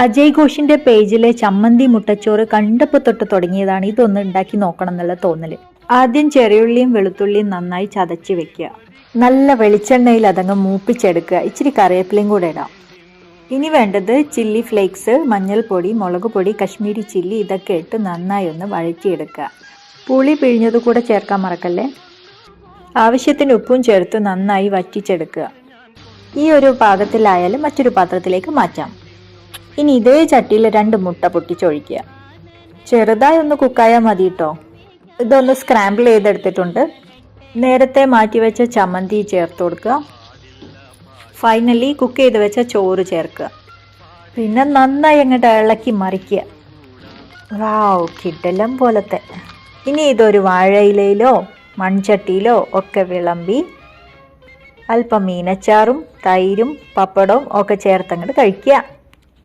അജയ് ഘോഷിന്റെ പേജിലെ ചമ്മന്തി മുട്ടച്ചോറ് കണ്ടപ്പോൾ തൊട്ട് തുടങ്ങിയതാണ് ഇതൊന്ന് ഉണ്ടാക്കി നോക്കണം എന്നുള്ള തോന്നൽ ആദ്യം ചെറിയുള്ളിയും വെളുത്തുള്ളിയും നന്നായി ചതച്ച് വെക്കുക. നല്ല വെളിച്ചെണ്ണയിൽ അതങ്ങ് മൂപ്പിച്ചെടുക്കുക. ഇച്ചിരി കറിവേപ്പിലയും കൂടെ ഇടാം. ഇനി വേണ്ടത് ചില്ലി ഫ്ലേക്സ് മഞ്ഞൾപ്പൊടി മുളക് പൊടി കശ്മീരി ചില്ലി ഇതൊക്കെ ഇട്ട് നന്നായി ഒന്ന് വഴറ്റിയെടുക്കുക. പുളി പിഴിഞ്ഞത് കൂടെ ചേർക്കാൻ മറക്കല്ലേ? ആവശ്യത്തിന് ഉപ്പും ചേർത്ത് നന്നായി വറ്റിച്ചെടുക്കുക. ഈ ഒരു പാകത്തിലായാലും മറ്റൊരു പാത്രത്തിലേക്ക് മാറ്റാം. ഇനി ഇതേ ചട്ടിയിൽ രണ്ട് മുട്ട പൊട്ടിച്ചൊഴിക്കുക. ചെറുതായി ഒന്ന് കുക്കായാൽ മതി കേട്ടോ ഇതൊന്ന് സ്ക്രാമ്പിൾ ചെയ്തെടുത്തിട്ടുണ്ട്. നേരത്തെ മാറ്റി വെച്ച ചമ്മന്തി ചേർത്ത് കൊടുക്കുക. ഫൈനലി കുക്ക് ചെയ്ത് വെച്ച ചോറ് ചേർക്കുക. പിന്നെ നന്നായി അങ്ങോട്ട് ഇളക്കി മറിക്കുക. വാവ് കിടലം പോലത്തെ. ഇനി ഇതൊരു വാഴയിലയിലോ മൺചട്ടിയിലോ ഒക്കെ വിളമ്പി അല്പം മീനച്ചാറും തൈരും പപ്പടവും ഒക്കെ ചേർത്തങ്ങോട്ട് കഴിക്കുക.